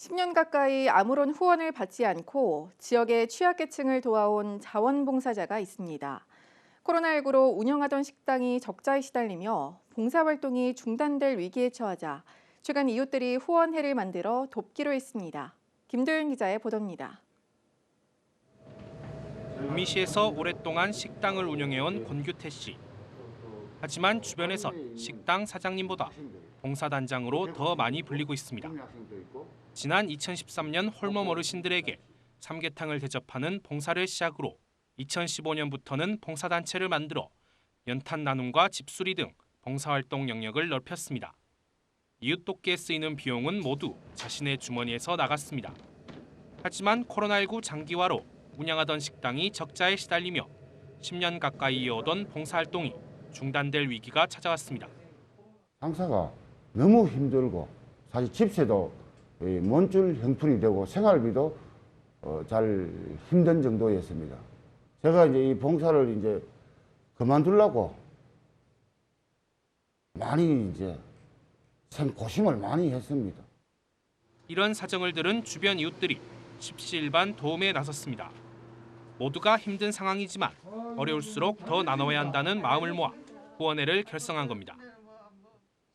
10년 가까이 아무런 후원을 받지 않고 지역의 취약계층을 도와온 자원봉사자가 있습니다. 코로나19로 운영하던 식당이 적자에 시달리며 봉사활동이 중단될 위기에 처하자 최근 이웃들이 후원회를 만들어 돕기로 했습니다. 김도윤 기자의 보도입니다. 구미시에서 오랫동안 식당을 운영해온 권규태 씨. 하지만 주변에서 식당 사장님보다 봉사단장으로 더 많이 불리고 있습니다. 지난 2013년 홀몸 어르신들에게 삼계탕을 대접하는 봉사를 시작으로 2015년부터는 봉사단체를 만들어 연탄 나눔과 집수리 등 봉사활동 영역을 넓혔습니다. 이웃 돕기에 쓰이는 비용은 모두 자신의 주머니에서 나갔습니다. 하지만 코로나19 장기화로 운영하던 식당이 적자에 시달리며 10년 가까이 이어오던 봉사활동이 중단될 위기가 찾아왔습니다. 장사가 너무 힘들고 사실 집세도 먼줄 형편이 되고 생활비도 어, 잘 힘든 정도였습니다. 제가 이제 이 봉사를 이제 그만두려고 많이 이제 생고심을 많이 했습니다. 이런 사정을 들은 주변 이웃들이 십시일반 도움에 나섰습니다. 모두가 힘든 상황이지만 어려울수록 더 나눠야 한다는 마음을 모아 후원회를 결성한 겁니다.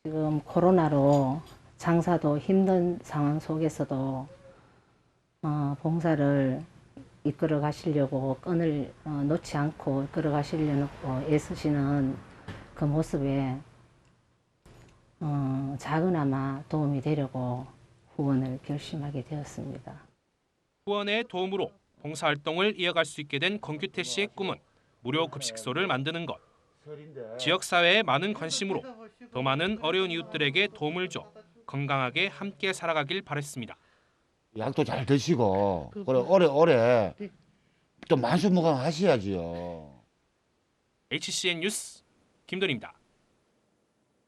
지금 코로나로 장사도 힘든 상황 속에서도 어, 봉사를 이끌어 가시려고 끈을 어, 놓지 않고 이끌어 가시려고 애쓰시는 그 모습에 어, 작은아마 도움이 되려고 후원을 결심하게 되었습니다. 후원회의 도움으로 봉사활동을 이어갈 수 있게 된 권규태 씨의 꿈은 무료 급식소를 만드는 것. 지역사회의 많은 관심으로 더 많은 어려운 이웃들에게 도움을 줘 건강하게 함께 살아가길 바랬습니다. 약도 잘 드시고 그래 오래 오래 또 만수무강 하셔야지요. HCN 뉴스 김돈입니다.